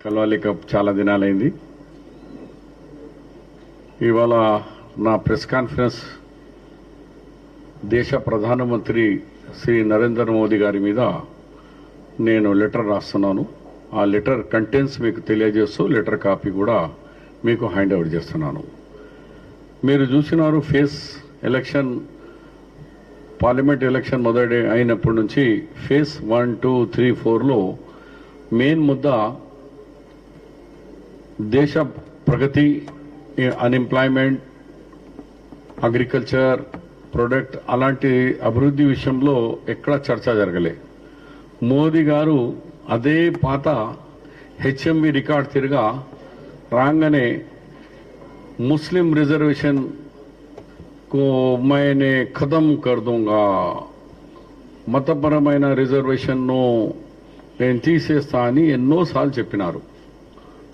కలవలేక చాలా దినాలైంది. ఇవాళ నా ప్రెస్ కాన్ఫరెన్స్ దేశ ప్రధానమంత్రి శ్రీ నరేంద్ర మోదీ గారి మీద నేను లెటర్ రాస్తున్నాను. ఆ లెటర్ కంటెంట్స్ మీకు తెలియజేస్తూ లెటర్ కాపీ కూడా మీకు హ్యాండ్ ఓవర్ చేస్తున్నాను. మీరు చూసినారు ఫేస్ ఎలక్షన్ పార్లమెంట్ ఎలక్షన్ మొదటి అయినప్పటి నుంచి ఫేస్ వన్ టూ త్రీ ఫోర్లో మెయిన్ ముద్ద దేశ ప్రగతి అన్ఎంప్లాయ్మెంట్ అగ్రికల్చర్ ప్రొడక్ట్ అలాంటి అభివృద్ధి విషయంలో ఎక్కడ చర్చ జరగలే. మోదీ గారు అదే పాత హెచ్ఎంవి రికార్డ్ తిరగా రాగానే ముస్లిం రిజర్వేషన్కు మైనే ఖతం కర్దుంగా మతపరమైన రిజర్వేషన్ను నేను తీసేస్తా అని ఎన్నోసార్లు చెప్పినారు.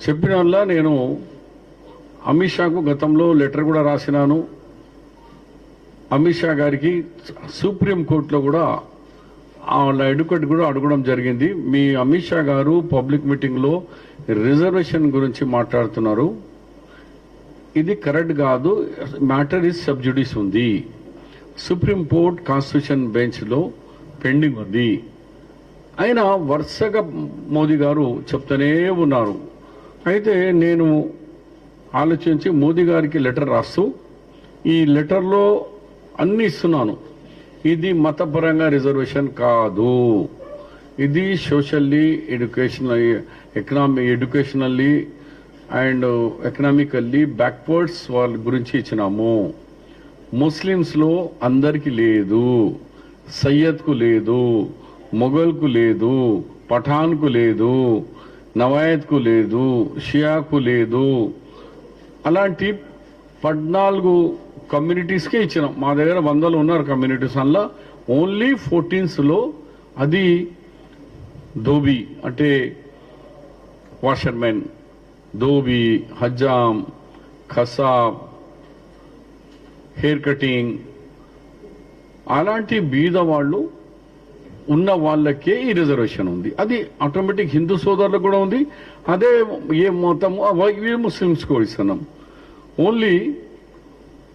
చెప్పిన వల్ల నేను అమిత్ షాకు గతంలో లెటర్ కూడా రాసినాను. అమిత్ షా గారికి సుప్రీం కోర్టులో కూడా వాళ్ళ అడ్వకేట్ కూడా అడగడం జరిగింది. మీ అమిత్ షా గారు పబ్లిక్ మీటింగ్లో రిజర్వేషన్ గురించి మాట్లాడుతున్నారు. ఇది కరెక్ట్ కాదు. మ్యాటర్ ఇస్ సబ్జుడిస్ ఉంది. సుప్రీం కోర్ట్ కాన్స్టిట్యూషన్ బెంచ్లో పెండింగ్ ఉంది. అయినా వరుసగా మోదీ గారు చెప్తూనే ఉన్నారు. అయితే నేను ఆలోచించి మోదీ గారికి లెటర్ రాస్తూ ఈ లెటర్లో అన్ని ఇస్తున్నాను. ఇది మతపరంగా రిజర్వేషన్ కాదు. ఇది socially educational economic educationally and economically backwards వాళ్ళ గురించి ఇచ్చినాము. ముస్లిమ్స్లో అందరికీ లేదు. సయ్యద్కు లేదు. మొఘల్కు లేదు. పఠాన్కు లేదు. నవాయత్కు లేదు షియాకు లేదు. అలాంటి పద్నాలుగు కమ్యూనిటీస్కే ఇచ్చినాం. మా దగ్గర వందలు ఉన్నారు కమ్యూనిటీస్ అందులో. ఓన్లీ ఫోర్టీన్స్లో అది ధోబీ అంటే వాషర్మెన్ ధోబీ హజ్జాం ఖసాబ్ హెయిర్ కటింగ్ అలాంటి బీద వాళ్ళు ఉన్న వాళ్ళకే ఈ రిజర్వేషన్ ఉంది. అది ఆటోమేటిక్ హిందూ సోదరులకు కూడా ఉంది. అదే ఏ మొత్తం ఇవే ముస్లిమ్స్ కూడా ఇస్తున్నాం. ఓన్లీ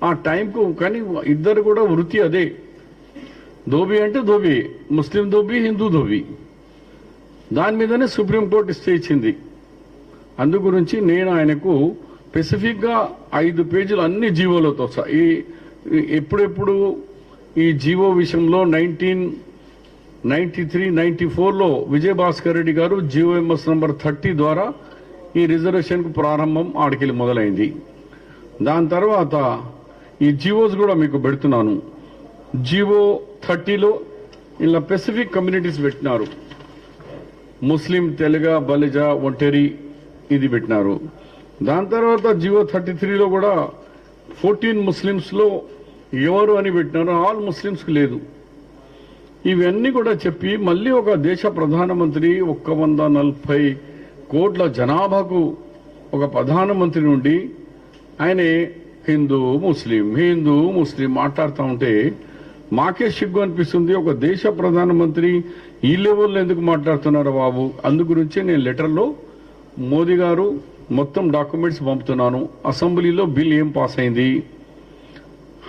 ఆ టైంకు కానీ ఇద్దరు కూడా వృత్తి అదే. ధోబీ అంటే ధోబీ ముస్లిం ధోబీ హిందూ ధోబీ. దాని మీదనే సుప్రీంకోర్టు ఇస్తే ఇచ్చింది. అందు గురించి నేను ఆయనకు స్పెసిఫిక్గా ఐదు పేజీలు అన్ని జీవోలతో ఈ ఈ- ఎప్పుడెప్పుడు ఈ జీవో విషయంలో నైన్టీన్ నైన్టీ త్రీ నైన్టీ ఫోర్లో విజయభాస్కర్ రెడ్డి గారు జీవోఎంఎస్ నంబర్ థర్టీ ద్వారా ఈ రిజర్వేషన్కు ప్రారంభం ఆడికెళ్ళి మొదలైంది. దాని తర్వాత ఈ జివోస్ కూడా మీకు పెడుతున్నాను. జివో థర్టీలో ఇలా పెసిఫిక్ కమ్యూనిటీస్ పెట్టినారు. ముస్లిం తెలుగ బలిజ ఒంటరి ఇది పెట్టినారు. దాని తర్వాత జియో థర్టీ త్రీలో కూడా ఫోర్టీన్ ముస్లిమ్స్లో ఎవరు అని పెట్టినారు ఆల్ ముస్లిమ్స్కి లేదు. ఇవన్నీ కూడా చెప్పి మళ్ళీ ఒక దేశ ప్రధానమంత్రి ఒక్క వంద నలభై కోట్ల జనాభాకు ఒక ప్రధానమంత్రి నుండి ఆయన హిందూ ముస్లిం హిందూ ముస్లిం మాట్లాడుతూ ఉంటే మాకే సిగ్గు అనిపిస్తుంది. ఒక దేశ ప్రధానమంత్రి ఈ లెవెల్లో ఎందుకు మాట్లాడుతున్నారు బాబు? అందు గురించి నేను లెటర్లో మోదీ గారు మొత్తం డాక్యుమెంట్స్ పంపుతున్నాను. అసెంబ్లీలో బిల్ ఏం పాస్ అయింది?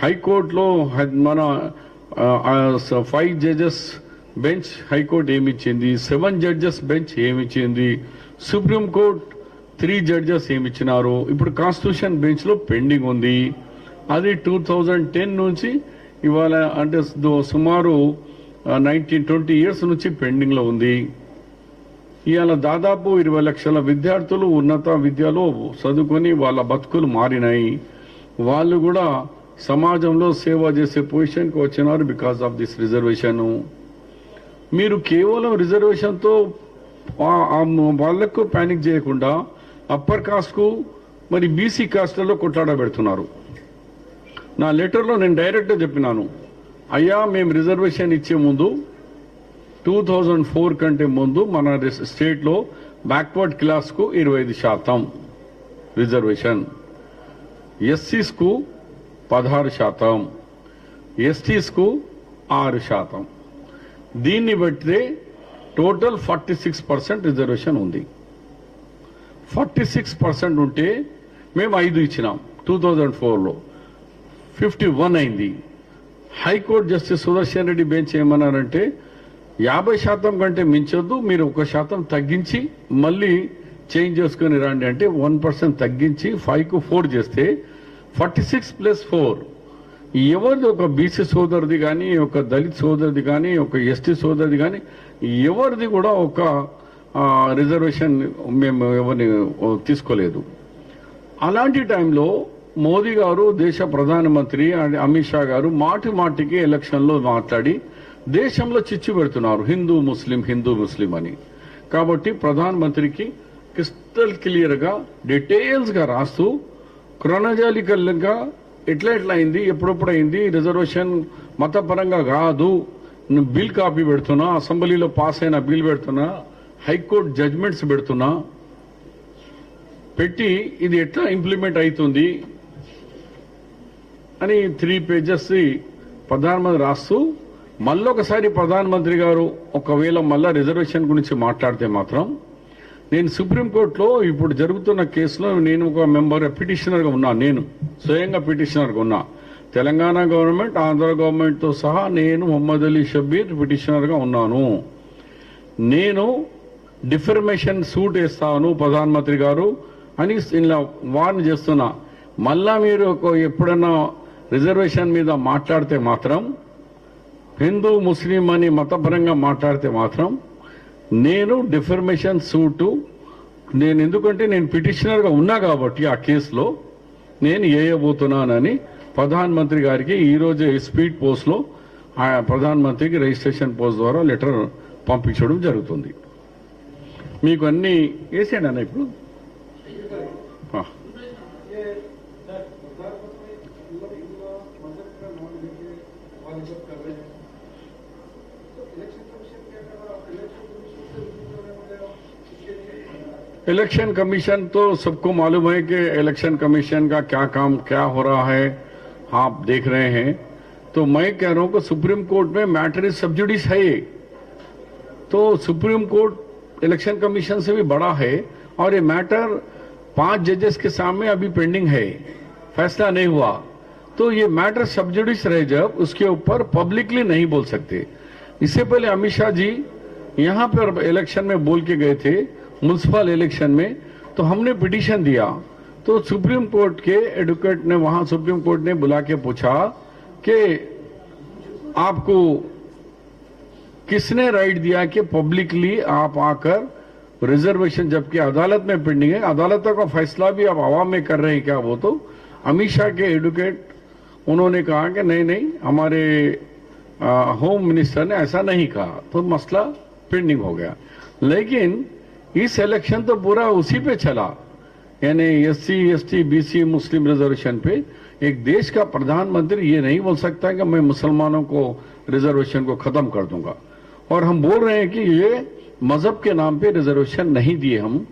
హైకోర్టులో మన five judges bench high court ఏమిచ్చింది? Seven judges bench ఏమిచ్చింది? సుప్రీంకోర్టు త్రీ జడ్జెస్ ఏమిచ్చినారు? ఇప్పుడు కాన్స్టిట్యూషన్ బెంచ్లో పెండింగ్ ఉంది. అది టూ థౌజండ్ టెన్ నుంచి ఇవాళ అంటే సుమారు నైన్టీన్ ట్వంటీ ఇయర్స్ నుంచి పెండింగ్లో ఉంది. ఇవాళ దాదాపు ఇరవై లక్షల విద్యార్థులు ఉన్నత విద్యలో చదువుకొని వాళ్ళ బతుకులు మారినాయి. వాళ్ళు కూడా సమాజంలో సేవ చేసే పొజిషన్కి వచ్చినారు బికాస్ ఆఫ్ దిస్ రిజర్వేషన్ మీరు కేవలం రిజర్వేషన్తో వాళ్ళకు ప్యానిక్ చేయకుండా అప్పర్ కాస్ట్కు మరి బీసీ కాస్ట్లలో కొట్లాడబెడుతున్నారు. నా లెటర్లో నేను డైరెక్ట్గా చెప్పినాను. అయ్యా మేము రిజర్వేషన్ ఇచ్చే ముందు టూ థౌజండ్ ఫోర్ కంటే ముందు మన స్టేట్లో బ్యాక్వర్డ్ క్లాస్కు ఇరవై ఐదు శాతం రిజర్వేషన్ ఎస్సీస్కు పదహారు శాతం. ఎస్టీస్కు ఆరు శాతం. దీన్ని బట్టి total forty six percent reservation ఉంది. ఫార్టీ సిక్స్ పర్సెంట్ ఉంటే మేము ఐదు ఇచ్చినాం టూ థౌజండ్ ఫోర్లో. ఫిఫ్టీ వన్ అయింది. High court justice Sudarshan Reddy bench ఏమన్నారంటే యాభై శాతం కంటే మించొద్దు మీరు ఒక శాతం తగ్గించి మళ్ళీ చేంజ్ చేసుకొని రండి అంటే వన్ పర్సెంట్ తగ్గించి ఫైవ్కు ఫోర్ చేస్తే ఫార్టీ సిక్స్ ప్లస్ ఫోర్. ఎవరిది ఒక బీసీ సోదరుది కానీ ఒక దళిత్ సోదరుది కానీ ఒక ఎస్టీ సోదరుది కానీ ఎవరిది కూడా ఒక రిజర్వేషన్ మేము ఎవరిని తీసుకోలేదు. అలాంటి టైంలో మోదీ గారు దేశ ప్రధానమంత్రి అండ్ అమిత్ షా గారు మాటి మాటికి ఎలక్షన్లో మాట్లాడి దేశంలో చిచ్చు పెడుతున్నారు హిందూ ముస్లిం హిందూ ముస్లిం అని. కాబట్టి ప్రధానమంత్రికి క్రిస్టల్ క్లియర్గా డీటెయిల్స్గా రాస్తూ క్రోనజాలికల్గా ఎట్లా ఎట్లా అయింది ఎప్పుడెప్పుడు అయింది రిజర్వేషన్ మతపరంగా కాదు. నేను బిల్ కాపీ పెడుతున్నా అసెంబ్లీలో పాస్ అయిన బిల్ పెడుతున్నా హైకోర్టు జడ్జ్మెంట్స్ పెడుతున్నా. పెట్టి ఇది ఎట్లా ఇంప్లిమెంట్ అవుతుంది అని త్రీ పేజెస్ ప్రధానమంత్రి రాస్తూ మళ్ళొకసారి ప్రధానమంత్రి గారు ఒకవేళ మళ్ళా రిజర్వేషన్ గురించి మాట్లాడితే మాత్రం నేను సుప్రీంకోర్టులో ఇప్పుడు జరుగుతున్న కేసులో నేను ఒక మెంబర్ పిటిషనర్గా ఉన్నా నేను స్వయంగా పిటిషనర్గా ఉన్నా. తెలంగాణ గవర్నమెంట్ ఆంధ్ర గవర్నమెంట్తో సహా నేను మొహమ్మద్ అలీ షబీర్ పిటిషనర్గా ఉన్నాను. నేను డిఫర్మేషన్ సూట్ వేస్తాను ప్రధానమంత్రి గారు అని ఇలా వార్న్ చేస్తున్నా. మళ్ళా మీరు ఒక ఎప్పుడన్నా రిజర్వేషన్ మీద మాట్లాడితే మాత్రం హిందూ ముస్లిం అని మతపరంగా మాట్లాడితే మాత్రం నేను డిఫర్మేషన్ సూటు నేను ఎందుకంటే నేను పిటిషనర్గా ఉన్నా కాబట్టి ఆ కేసులో నేను వేయబోతున్నానని ప్రధానమంత్రి గారికి ఈరోజు స్పీడ్ పోస్ట్లో ఆ ప్రధానమంత్రికి రిజిస్ట్రేషన్ పోస్ట్ ద్వారా లెటర్ పంపించడం జరుగుతుంది. మీకు అన్నీ వేసాడు అన్న ఇప్పుడు? इलेक्शन कमीशन तो सबको मालूम है कि इलेक्शन कमीशन का क्या काम, क्या हो रहा है, आप देख रहे हैं। तो मैं कह रहा हूँ कि सुप्रीम कोर्ट में मैटर इज़ सब्जुडिस है तो सुप्रीम कोर्ट इलेक्शन कमीशन से भी बड़ा है और ये मैटर पाँच जजेस के सामने अभी पेंडिंग है, फैसला नहीं हुआ। तो ये मैटर सब्जुडिस रहे जब उसके ऊपर पब्लिकली नहीं बोल सकते। इससे पहले अमित शाह जी यहाँ पर इलेक्शन में बोल के गए थे म्यूनसिपल इलेक्शन में तो हमने पिटीशन दिया। तो सुप्रीम कोर्ट के एडवोकेट ने, वहाँ सुप्रीम कोर्ट ने बुला के पूछा कि आपको किसने राइट दिया कि पब्लिकली आप आकर रिजर्वेशन जबकि अदालत में पेंडिंग है। अदालतों का फैसला भी आप आवाम में कर रहे हैं क्या वो तो? अमित शाह के एडवोकेट उन्होंने कहा कि नहीं नहीं, हमारे होम मिनिस्टर ने ऐसा नहीं कहा। तो मसला पेंडिंग हो गया। लेकिन इस इलेक्शन तो पूरा उसी पे चला। यानी S C S T B C Muslim reservation पे एक देश का प्रधानमंत्री ये नहीं बोल सकता कि मैं मुसलमानों को रिजर्वेशन को खत्म कर दूँगा। और हम बोल रहे हैं कि ये मज़हब के नाम पे रिजर्वेशन नहीं दिए हम।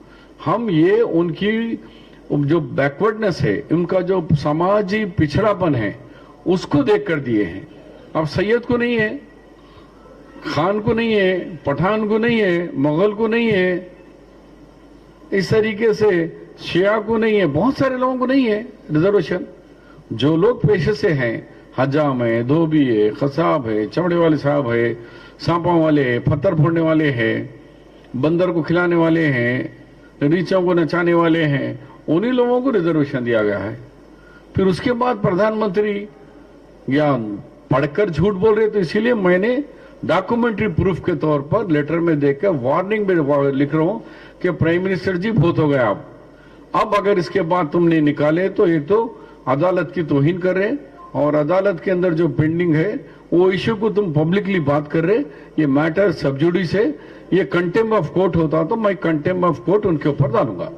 हम ये उनकी जो बैकवर्डनेस है उनका जो समाजी पिछड़ापन है, उसको देख कर दिए हैं। अब सैयद को नहीं है, खान को नहीं है, पठान को नहीं है, मुगल को नहीं है इस तरीके से शिया को नहीं है, बहुत सारे लोगों को नहीं है रिजर्वेशन जो लोग पेशे से हैं हजाम है धोबी है, खसाब है, चमड़े वाले साहब है, सांपा वाले हैं, पत्थर फोड़ने वाले हैं, बंदर को खिलाने वाले हैं, रीचों को नचाने वाले हैं, उन्हीं लोगों को रिजर्वेशन दिया गया है। फिर उसके बाद प्रधानमंत्री या पढ़कर झूठ बोल रहे तो इसीलिए मैंने डॉक्यूमेंट्री प्रूफ के तौर पर लेटर में देकर वार्निंग में लिख रहा हूँ कि प्राइम मिनिस्टर जी, बहुत हो गया अब अब अगर इसके बाद तुमने निकाले तो ये तो अदालत की तोहिन कर रहे और अदालत के अंदर जो पेंडिंग है, वो इश्यू को तुम पब्लिकली बात कर रहे ये मैटर सब्जुडिस है। ये कंटेम ऑफ़ कोर्ट होता तो मैं कंटेम ऑफ़ कोर्ट उनके ऊपर डालूँगा।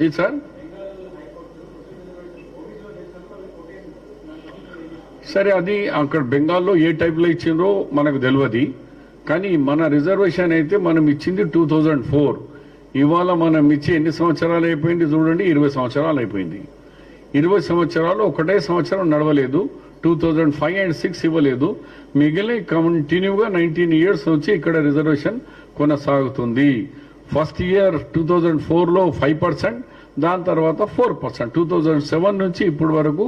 जी सर సరే అది అక్కడ బెంగాల్లో ఏ టైప్లో ఇచ్చిందో మనకు తెలియదు కానీ మన రిజర్వేషన్ అయితే మనం ఇచ్చింది టూ థౌజండ్ ఫోర్. ఇవాళ మనం ఇచ్చి ఎన్ని సంవత్సరాలు అయిపోయింది చూడండి ఇరవై సంవత్సరాలు అయిపోయింది. ఇరవై సంవత్సరాలు ఒకటే సంవత్సరం నడవలేదు two thousand five and six ఇవ్వలేదు. మిగిలిన కంటిన్యూగా నైన్టీన్ ఇయర్స్ నుంచి ఇక్కడ రిజర్వేషన్ కొనసాగుతుంది. ఫస్ట్ ఇయర్ టూ థౌజండ్ ఫోర్లో ఫైవ్ పర్సెంట్ దాని తర్వాత four percent. Two thousand seven నుంచి ఇప్పటి వరకు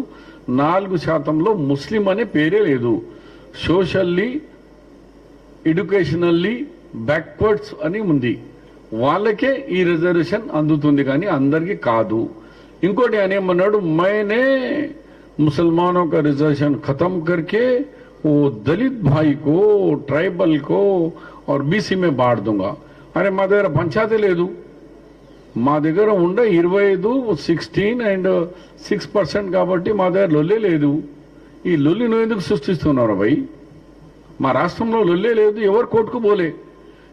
నాలుగు శాతంలో ముస్లిం అనే పేరే లేదు సోషల్లీ ఎడ్యుకేషనల్లీ బ్యాక్వర్డ్స్ అని ఉంది వాళ్ళకే ఈ రిజర్వేషన్ అందుతుంది కానీ అందరికీ కాదు ఇంకోటి ఆయన ఏమన్నాడు मैंने मुसलमानों का रिजर्वेशन खत्म करके वो दलित भाई को ट्राइबल को और बीसी में बांट दूंगा అరే మా దగ్గర పంచాయతీ లేదు మా దగ్గర ఉండే ఇరవై ఐదు సిక్స్టీన్ అండ్ సిక్స్ పర్సెంట్ కాబట్టి మా దగ్గర లొల్లే లేదు. ఈ లొల్లి నువ్వు ఎందుకు సృష్టిస్తున్నారు భయ్? మా రాష్ట్రంలో లొల్లే లేదు ఎవరు కోర్టుకు పోలే.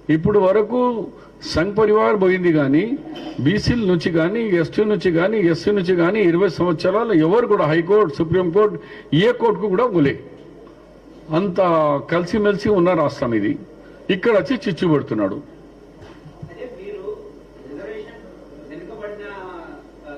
ఇప్పుడు వరకు సంఘ్ పరివార్ పోయింది కానీ బీసీల నుంచి కానీ ఎస్టీ నుంచి కానీ ఎస్సీ నుంచి కానీ ఇరవై సంవత్సరాలు ఎవరు కూడా హైకోర్టు సుప్రీంకోర్టు ఏ కోర్టుకు కూడా పోలే. అంత కలిసిమెలిసి ఉన్న రాష్ట్రం ఇది. ఇక్కడ వచ్చి చిచ్చు పెడుతున్నాడు అదే మీరు రిజర్వేషన్ వెనుకబడిన ఆ,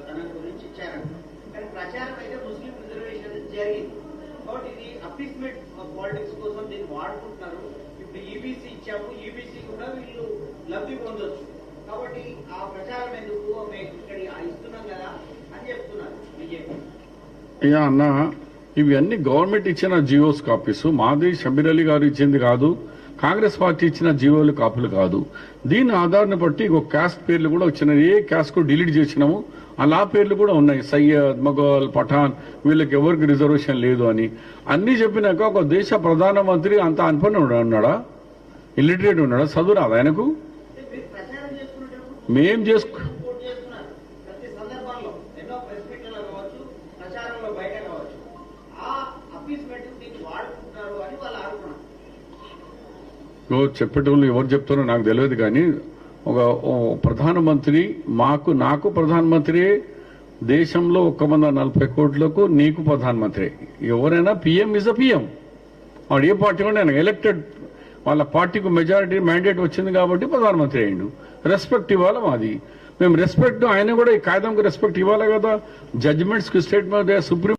తనం గురించి ఇచ్చారంట కానీ ప్రచారం అయితే ముస్లిం రిజర్వేషన్ జరిగింది కాబట్టి ఇది అప్లిస్మెంట్ పాలిటిక్స్ కోసం దీన్ని వాడుకుంటున్నారు ఇప్పుడు ఈబీసీ ఇచ్చాము ఈబీసీ కూడా వీళ్ళు లబ్ధి పొందొచ్చు కాబట్టి ఆ ప్రచారం ఎందుకు మేము ఇక్కడ ఇస్తున్నాం కదా అని చెప్తున్నారు బీజేపీ అయ్యా అన్న ఇవన్నీ గవర్నమెంట్ ఇచ్చిన జియోస్ కాపీస్. మాది షబీర్ అలీ గారు ఇచ్చింది కాదు కాంగ్రెస్ పార్టీ ఇచ్చిన జియోలు కాపులు కాదు. దీని ఆధారాన్ని బట్టి ఒక క్యాస్ట్ పేర్లు కూడా వచ్చినాయి. ఏ క్యాస్ట్ డిలీట్ చేసినాము అలా పేర్లు కూడా ఉన్నాయి. సయ్యద్ మొఘల్ పఠాన్ వీళ్ళకి ఎవరికి రిజర్వేషన్ లేదు అని. అన్ని చెప్పినాక ఒక దేశ ప్రధానమంత్రి అంత అనుపని ఉన్నాడా? ఇల్లిటరేట్ ఉన్నాడా? చదువురాదు ఆయనకు? మేం చేసుకు చెప్పేటోళ్ళు ఎవరు చెప్తారో నాకు తెలియదు కానీ ఒక ప్రధానమంత్రి మాకు నాకు ప్రధానమంత్రి దేశంలో ఒక్క వంద నలభై కోట్లకు నీకు ప్రధానమంత్రి. ఎవరైనా పిఎం ఇస్ అ పిఎం. వాడు ఏ పార్టీ కూడా ఎలక్టెడ్ వాళ్ళ పార్టీకి మెజారిటీ మ్యాండేట్ వచ్చింది కాబట్టి ప్రధానమంత్రి అయ్యిండు. రెస్పెక్ట్ ఇవ్వాలి మాది? మేము రెస్పెక్ట్ ఆయన కూడా ఈ కాగితంకి రెస్పెక్ట్ ఇవ్వాలి కదా? జడ్జిమెంట్స్కి స్టేట్ సుప్రీం